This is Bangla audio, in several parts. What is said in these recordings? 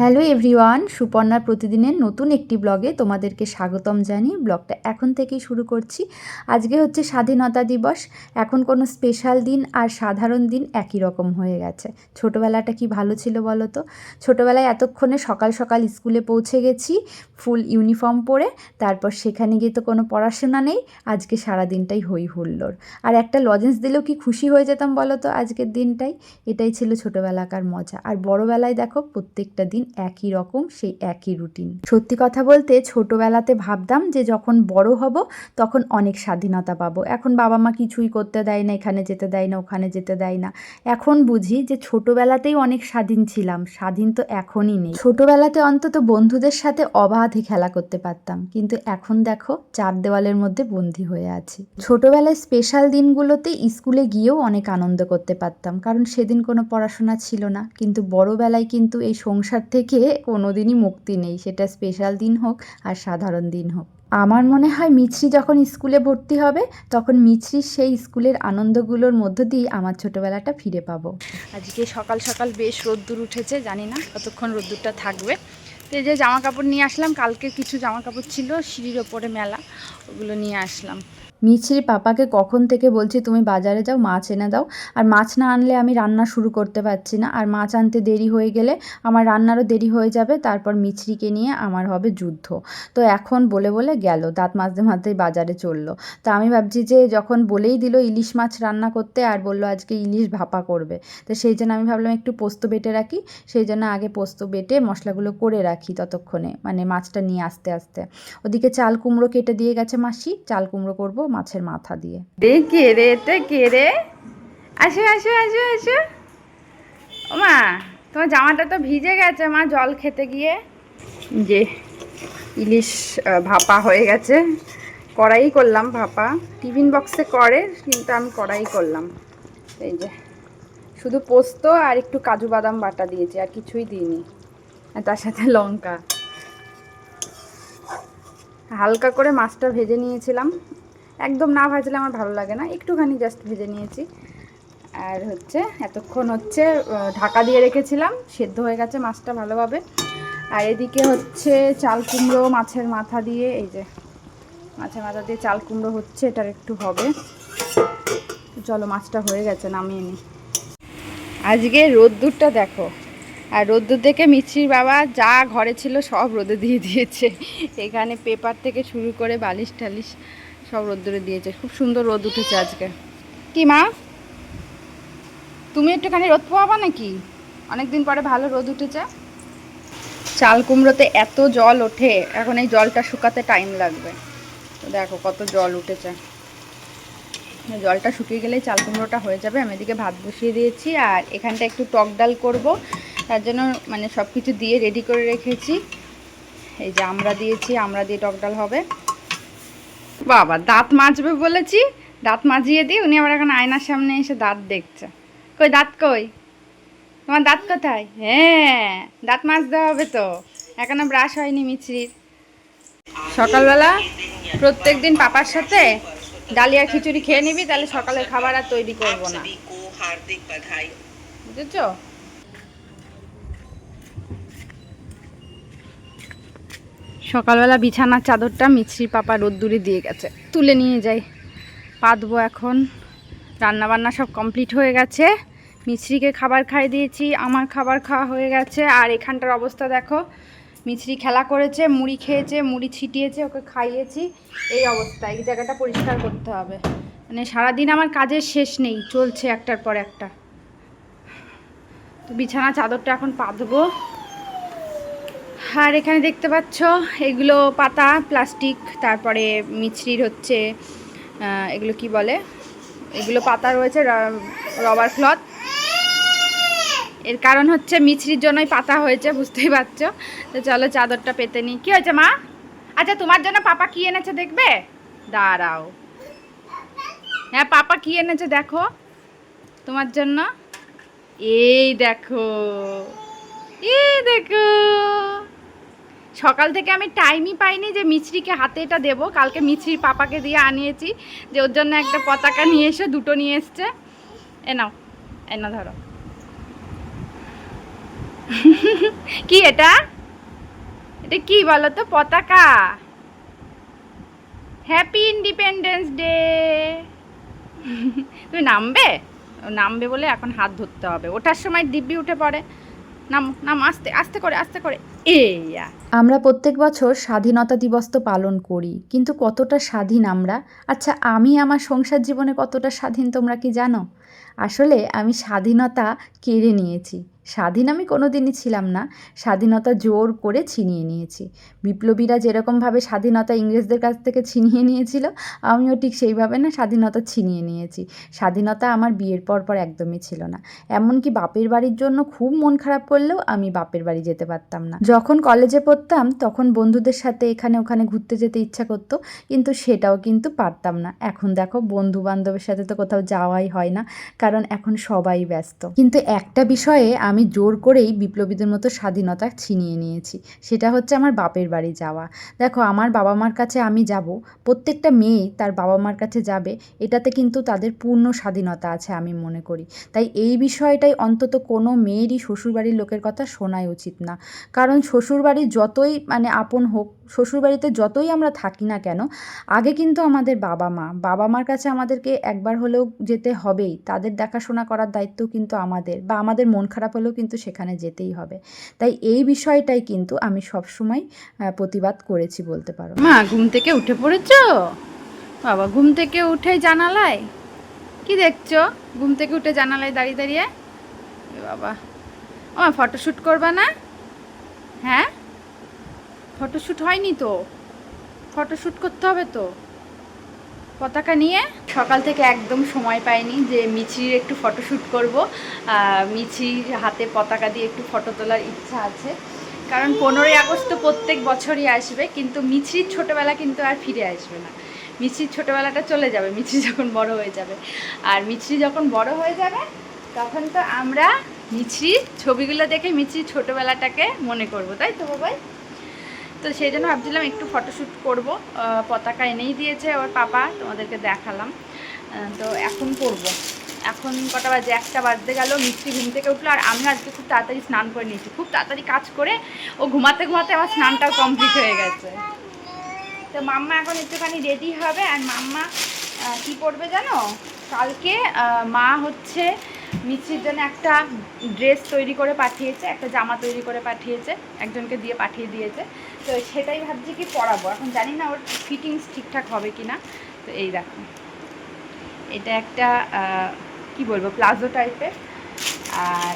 হ্যালো এভরিওয়ান, সুপর্ণার প্রতিদিনের নতুন একটি ব্লগে তোমাদেরকে স্বাগতম জানিয়ে ব্লগটা এখন থেকেই শুরু করছি। আজকে হচ্ছে স্বাধীনতা দিবস, এখন কোনো স্পেশাল দিন আর সাধারণ দিন একই রকম হয়ে গেছে। ছোটোবেলাটা কি ভালো ছিল বলো তো? ছোটোবেলায় এতক্ষণে সকাল সকাল স্কুলে পৌঁছে গেছি, ফুল ইউনিফর্ম পরে, তারপর সেখানে গিয়ে তো কোনো পড়াশোনা নেই, আজকে সারা দিনটাই হই হুল্লোড়। আর একটা লজেন্স দিলেও কি খুশি হয়ে যেতাম বলো তো আজকের দিনটাই? এটাই ছিল ছোটোবেলাকার মজা। আর বড়োবেলায় দেখো প্রত্যেকটা দিন একই রকম, সেই একই রুটিন সত্যি কথা বলতে, ছোটোবেলাতে ভাবতাম যে যখন বড় হব, তখন অনেক স্বাধীনতা পাবো। এখন বাবা মা কিছুই করতে দেয় না, এখানে যেতে দেয় না, ওখানে যেতে দেয় না। এখন বুঝি যে ছোটোবেলাতেই অনেক স্বাধীন ছিলাম, স্বাধীন তো এখনই নেই। ছোটোবেলাতে অন্তত বন্ধুদের সাথে অবাধে খেলা করতে পারতাম, কিন্তু এখন দেখো, চার দেওয়ালের মধ্যে বন্দি হয়ে আছি। ছোটোবেলায় স্পেশাল দিনগুলোতে স্কুলে গিয়েও অনেক আনন্দ করতে পারতাম, কারণ সেদিন কোনো পড়াশোনা ছিল না, কিন্তু বড়োবেলায় কিন্তু এই সংসার থেকে কোনোদিনই মুক্তি নেই। সেটা স্পেশাল দিন হোক আর সাধারণ দিন হোক। আমার মনে হয় মিছরি যখন স্কুলে ভর্তি হবে, তখন মিছরির সেই স্কুলের আনন্দগুলোর মধ্য দিয়ে আমার ছোটোবেলাটা ফিরে পাবো। আজকে সকাল সকাল বেশ রোদ্দুর উঠেছে, জানি না কতক্ষণ রোদ্দুরটা থাকবে। তো এই যে জামা কাপড় নিয়ে আসলাম, কালকে কিছু জামা কাপড় ছিল সিঁড়ির ওপরে মেলা। ওগুলো নিয়ে আসলাম। মিছরির পাপাকে কখন থেকে বলছি, তুমি বাজারে যাও, মাছ এনে দাও। আর মাছ না আনলে আমি রান্না শুরু করতে পারছি না। আর মাছ আনতে দেরি হয়ে গেলে আমার রান্নারও দেরি হয়ে যাবে, তারপর মিছরিকে নিয়ে আমার হবে যুদ্ধ। তো এখন বলে বলে গেল, দাঁত মাজতে মাজতেই বাজারে চলল। তা আমি ভাবছি যে যখন বলেই দিল ইলিশ মাছ রান্না করতে, আর বলল আজকে ইলিশ ভাপা করবে, তো সেই জন্য আমি ভাবলাম একটু পোস্ত বেটে রাখি। সেই জন্য আগে পোস্ত বেটে মশলাগুলো করে রাখি ততক্ষণে মানে মাছটা নিয়ে আসতে আসতে। ওদিকে চাল কুমড়ো কেটে দিয়ে গেছে মাসি, চাল কুমড়ো করব, মাছের মাথা দিয়ে। কে রে, তে কে রে? আসো আসো আসো মা, তোমার জামাটা তো ভিজে গেছে মা, জল খেতে গিয়ে। যে ইলিশ ভাপা হয়ে গেছে। কড়াই করলাম ভাপা। টিফিন বক্সে করে, কিন্তু আমি কড়াই করলাম। এই যে, শুধু পোস্ত আর একটু কাজু বাদাম বাটা দিয়েছি, আর কিছুই দিইনি। আর তার সাথে লঙ্কা। হালকা করে মাছটা ভেজে নিয়েছিলাম। একদম না ভাজলে আমার ভালো লাগে না, একটুখানি জাস্ট ভেজে নিয়েছি। আর হচ্ছে এতক্ষণ হচ্ছে ঢাকা দিয়ে রেখেছিলাম, সেদ্ধ হয়ে গেছে মাছটা ভালোভাবে। আর এদিকে হচ্ছে চাল কুমড়ো মাছের মাথা দিয়ে, এই যে মাছের মাথা দিয়ে চাল কুমড়ো হচ্ছে, এটার একটু হবে। চলো মাছটা হয়ে গেছে, নামিয়ে নিই আজকে রোদ্দুরটা দেখো আর রোদ্দুর দেখে মিছরির বাবা যা ঘরে ছিল সব রোদে দিয়ে দিয়েছে। এখানে পেপার থেকে শুরু করে বালিশ টালিশ সব রোদ্দুরে দিয়েছে। খুব সুন্দর রোদ উঠেছে আজকে। কি মা? তুমি একটুখানি রোদ পোয়াবা নাকি? অনেকদিন পরে ভালো রোদ উঠেছে। চাল কুমড়োতে এত জল ওঠে, এখন এই জলটা শুকাতে টাইম লাগবে। তো দেখো কত জল উঠেছে। জলটা শুকিয়ে গেলেই চাল কুমড়োটা হয়ে যাবে। আমি এদিকে ভাত বসিয়ে দিয়েছি আর এখানটা একটু টক ডাল করব। তার জন্য মানে সব কিছু দিয়ে রেডি করে রেখেছি। এই যে আমরা দিয়েছি আমরা দিয়ে টকডাল হবে। বাবা দাঁত মাজবে বলেছি। দাঁত মাজিয়ে দিই উনি আবার এখন আয়নার সামনে এসে দাঁত দেখছে। কই দাঁত কই? তোমার দাঁত কোথায়? হ্যাঁ দাঁত মাজতে হবে তো। এখনও ব্রাশ হয়নি মিছরির। সকালবেলা প্রত্যেক দিন পাপার সাথে ডালিয়া খিচুড়ি খেয়ে নিবি তাহলে সকালের খাবার আর তৈরি করব না। বুঝেছ? সকালবেলা বিছানার চাদরটা মিছরির পাপা রোদ্দুরে দিয়ে গেছে। তুলে নিয়ে যাই। পাতবো এখন। রান্না বান্না সব কমপ্লিট হয়ে গেছে। মিছরিকে খাবার খাইয়ে দিয়েছি, আমার খাবার খাওয়া হয়ে গেছে। আর এখানটার অবস্থা দেখো। মিছরি খেলা করেছে, মুড়ি খেয়েছে, মুড়ি ছিটিয়েছে, ওকে খাইয়েছি। এই অবস্থা, এই জায়গাটা পরিষ্কার করতে হবে। মানে সারাদিন আমার কাজের শেষ নেই, চলছে একটার পর একটা। তো বিছানা চাদরটা এখন পাতবো। আর এখানে দেখতে পাচ্ছ, এগুলো পাতা, প্লাস্টিক, তারপরে মিছরির হচ্ছে এগুলো কি বলে? এগুলো পাতা রয়েছে রবার ক্লথ। এর কারণ হচ্ছে মিছরির জন্যই পাতা হয়েছে, বুঝতেই পারছ? তো চলো চাদরটা পেতে নিই। কী হয়েছে মা? আচ্ছা তোমার জন্য পাপা কি এনেছে দেখবে? দাঁড়াও। হ্যাঁ পাপা কি এনেছে দেখো। তোমার জন্য? এই দেখো। এই দেখো। সকাল থেকে আমি টাইমই পাইনি যে মিছরিকে হাতে এটা দেবো। কালকে মিছরির পাপাকে দিয়ে আনিয়েছি, যে ওর জন্য একটা পতাকা নিয়ে এসে দুটো নিয়ে এসছে। এ নাও ধরো। কি এটা? এটা কি বলো তো? পতাকা? হ্যাপি ইন্ডিপেন্ডেন্স ডে তুমি নামবে? নামবে বলে এখন হাত ধরতে হবে। ওঠার সময় দিব্যি উঠে পড়ে। নাম নাম, আস্তে আস্তে করে আস্তে করে। আমরা প্রত্যেক বছর স্বাধীনতা দিবস তো পালন করি, কিন্তু কতটা স্বাধীন আমরা? আচ্ছা আমি আমার সংসার জীবনে কতটা স্বাধীন তোমরা কি জানো? আসলে আমি স্বাধীনতা কেড়ে নিয়েছি। স্বাধীন আমি কোনো দিনই ছিলাম না, স্বাধীনতা জোর করে ছিনিয়ে নিয়েছি। বিপ্লবীরা যেরকমভাবে স্বাধীনতা ইংরেজদের কাছ থেকে ছিনিয়ে নিয়েছিল, আমিও ঠিক সেইভাবে না স্বাধীনতা ছিনিয়ে নিয়েছি। স্বাধীনতা আমার বিয়ের পর পর একদমই ছিল না। এমনকি বাপের বাড়ির জন্য খুব মন খারাপ করলেও আমি বাপের বাড়ি যেতে পারতাম না। যখন কলেজে পড়তাম, তখন বন্ধুদের সাথে এখানে ওখানে ঘুরতে যেতে ইচ্ছা করতো, কিন্তু সেটাও কিন্তু পারতাম না। এখন দেখো বন্ধু বান্ধবের সাথে তো কোথাও যাওয়াই হয় না, কারণ এখন সবাই ব্যস্ত। কিন্তু একটা বিষয়ে আমি জোর করেই বিপ্লবীদের মতো স্বাধীনতা ছিনিয়ে নিয়েছি, সেটা হচ্ছে আমার বাপের বাড়ি যাওয়া। দেখো, আমার বাবা মার কাছে আমি যাব, প্রত্যেকটা মেয়ে তার বাবা মার কাছে যাবে, এটাতে কিন্তু তাদের পূর্ণ স্বাধীনতা আছে আমি মনে করি। তাই এই বিষয়টাই অন্তত কোনো মেয়েরই শ্বশুরবাড়ির লোকের কথা শোনাই উচিত না। কারণ শ্বশুরবাড়ি যতই মানে আপন হোক, শ্বশুরবাড়িতে যতই আমরা থাকি না কেন, আগে কিন্তু আমাদের বাবা মা, বাবা মার কাছে আমাদেরকে একবার হলেও যেতে হবেই। তাদের দেখাশোনা করার দায়িত্ব কিন্তু আমাদের, বা আমাদের মন খারাপ হলেও কিন্তু সেখানে যেতেই হবে। তাই এই বিষয়টাই কিন্তু আমি সবসময় প্রতিবাদ করেছি বলতে পারো। মা, ঘুম থেকে উঠে পড়েছ? বাবা, ঘুম থেকে উঠে জানালায়? কি দেখছ? ঘুম থেকে উঠে জানালায় দাঁড়িয়ে দাঁড়িয়ে? বাবা। আমার ফটোশ্যুট করবা না? হ্যাঁ? ফটোশ্যুট হয়নি তো? ফটোশ্যুট করতে হবে তো? পতাকা নিয়ে? সকাল থেকে একদম সময় পাইনি যে মিছির একটু ফটোশ্যুট করব। মিছির হাতে পতাকা দিয়ে একটু ফটো তোলার ইচ্ছা আছে। কারণ পনেরোই আগস্ট তো প্রত্যেক বছরই আসবে, কিন্তু মিছির ছোটোবেলা কিন্তু আর ফিরে আসবে না। মিছির ছোটোবেলাটা চলে যাবে, মিছি যখন বড় হয়ে যাবে। আর মিছি যখন বড় হয়ে যাবে, তখন তো আমরা মিছির ছবিগুলো দেখে মিছির ছোটোবেলাটাকে মনে করব, তাই তো বাবাই? তো সেই জন্য ভাবছিলাম একটু ফটোশ্যুট করব। পতাকা এনেই দিয়েছে ওর পাপা, তোমাদেরকে দেখালাম। তো এখন করব। এখন কটা বাজে? একটা বাজতে গেল মিষ্টি ঘুম থেকে উঠল, আর আমি আজকে খুব তাড়াতাড়ি স্নান করে নিয়েছি। খুব তাড়াতাড়ি কাজ করে ও ঘুমাতে ঘুমাতে আমার স্নানটাও কমপ্লিট হয়ে গেছে। তো মাম্মা এখন একটুখানি রেডি হবে, আর মাম্মা কি করবে জানো? কালকে মা হচ্ছে মিষ্টির জন্য একটা ড্রেস তৈরি করে পাঠিয়েছে, একটা জামা তৈরি করে পাঠিয়েছে, একজনকে দিয়ে পাঠিয়ে দিয়েছে। তো সেটাই ভাবছি কি পরাবো। এখন জানি না ওর ফিটিংস ঠিকঠাক হবে কি না তো এই দেখো। এটা একটা কি বলব, প্লাজো টাইপের আর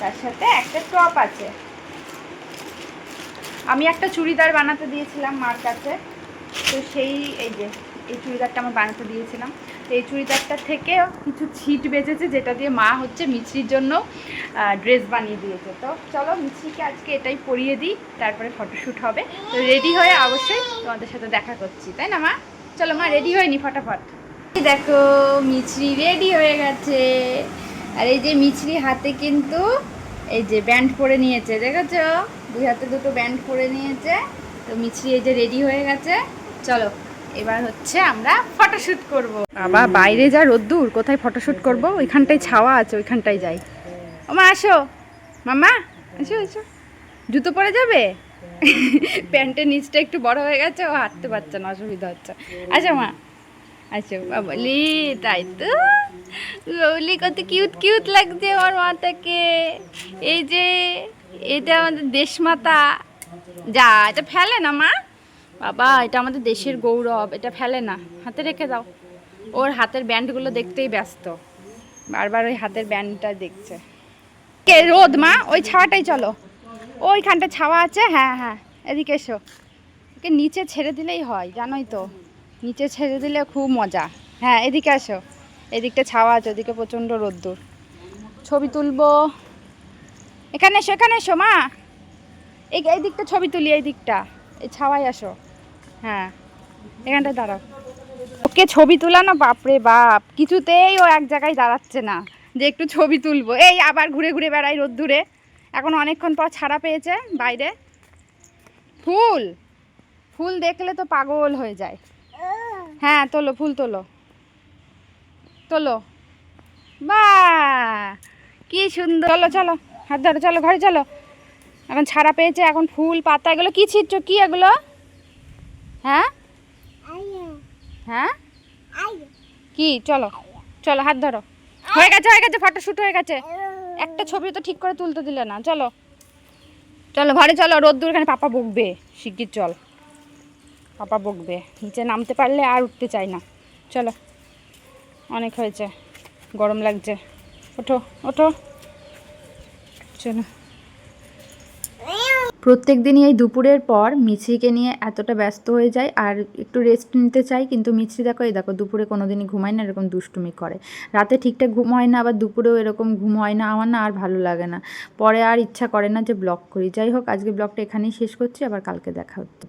তার সাথে একটা টপ আছে। আমি একটা চুড়িদার বানাতে দিয়েছিলাম মার কাছে। তো সেই, এই যে এই চুড়িদারটা আমার বানাতে দিয়েছিলাম। তো এই চুড়িদারটা থেকে কিছু ছিট বেঁচেছে, যেটা দিয়ে মা হচ্ছে মিছরির জন্য ড্রেস বানিয়ে দিয়েছে। তো চলো মিছরিকে আজকে এটাই পরিয়ে দিই, তারপরে ফটোশ্যুট হবে। তো রেডি হয়ে অবশ্যই তোমাদের সাথে দেখা করছি, তাই না মা? চলো মা রেডি হয়নি ফটাফট। দেখো, মিছরি রেডি হয়ে গেছে। আর এই যে মিছরি হাতে কিন্তু এই যে ব্যান্ড পরে নিয়েছে, দেখেছ? দুই হাতে দুটো ব্যান্ড পরে নিয়েছে। তো মিছরি এই যে রেডি হয়ে গেছে। চলো। এবার হচ্ছে আমরা ফটোশ্যুট করব। বাবা, বাইরে যা রোদ্দুর, কোথায় ফটোশ্যুট করব? ওইখানটায় ছাওয়া আছে, ওইখানটায় যাই। ও মা আসো। মামা এসো এসো জুতো পরে যাবে? প্যান্টের নিচটা একটু বড় হয়ে গেছে, ও হাঁটতে পারছে না, অসুবিধা হচ্ছে। আচ্ছা মা। আচ্ছা বাবলি তাই তো। বাবলি কত কিউট কিউট লাগছে আমার মাতাকে এই যে, এটা আমাদের দেশমাতা। যা, এটা ফেলে না, মা? বাবা, এটা আমাদের দেশের গৌরব, এটা ফেলে না। হাতে রেখে দাও। ওর হাতের ব্যান্ডগুলো দেখতেই ব্যস্ত। বারবার ওই হাতের ব্যান্ডটা দেখছে। কে, রোদ মা? ওই ছাওয়াটাই চলো। ওইখানটা ছাওয়া আছে? হ্যাঁ হ্যাঁ। এদিকে এসো। ওকে নিচে ছেড়ে দিলেই হয়, জানোই তো। নিচে ছেড়ে দিলে খুব মজা। হ্যাঁ এদিকে আসো। এদিকটা ছাওয়া আছে, ওদিকে প্রচণ্ড রোদ্দুর। ছবি তুলবো। এখানে এসো এখানে এসো মা। এই দিকটা ছবি তুলি, এই দিকটা। এই ছাওয়ায় আসো। হ্যাঁ এখানটায় দাঁড়াও। ওকে ছবি তোলা না, বাপরে বাপ, কিছুতেই ও এক জায়গায় দাঁড়াচ্ছে না, যে একটু ছবি তুলবো। এই আবার ঘুরে ঘুরে বেড়াই রোদ্দুরে। এখন অনেকক্ষণ পর ছাড়া পেয়েছে বাইরে। ফুল ফুল দেখলে তো পাগল হয়ে যায়। হ্যাঁ তোলো, ফুল তোলো। তোলো। বা কি সুন্দর। চলো চলো, হাত ধরো, চলো, ঘরে চলো। এখন ছাড়া পেয়েছে, এখন ফুল, পাতা, এগুলো কি ছিটছো কি এগুলো? হ্যাঁ? হ্যাঁ? কি? চলো। চলো হাত ধরো। হয়ে গেছে হয়ে গেছে ফটো শুট হয়ে গেছে। একটা ছবি তো ঠিক করে তুলতে দিলে না চলো। চলো ঘরে চলো রোদ্দুর এখানে পাপা বকবে। শিগগির চল। পাপা বকবে। নিচে নামতে পারলে আর উঠতে চাই না। চলো। অনেক হয়েছে। গরম লাগছে। ওঠো ওঠো। চলো। প্রত্যেক দিনই এই দুপুরের পর মিছরিকে নিয়ে এতটা ব্যস্ত হয়ে যায় আর একটু রেস্ট নিতে চাই, কিন্তু মিছরি দেখো, এই দেখো, দুপুরে কোনো দিনই ঘুমায় না, এরকম দুষ্টুমি করে। রাতে ঠিকঠাক ঘুম হয় না, আবার দুপুরেও এরকম ঘুম হয় না, আমার না আর ভালো লাগে না। পরে আর ইচ্ছা করে না যে ব্লগ করি। যাই হোক, আজকে ব্লগটা এখানেই শেষ করছি, আবার কালকে দেখা হচ্ছে।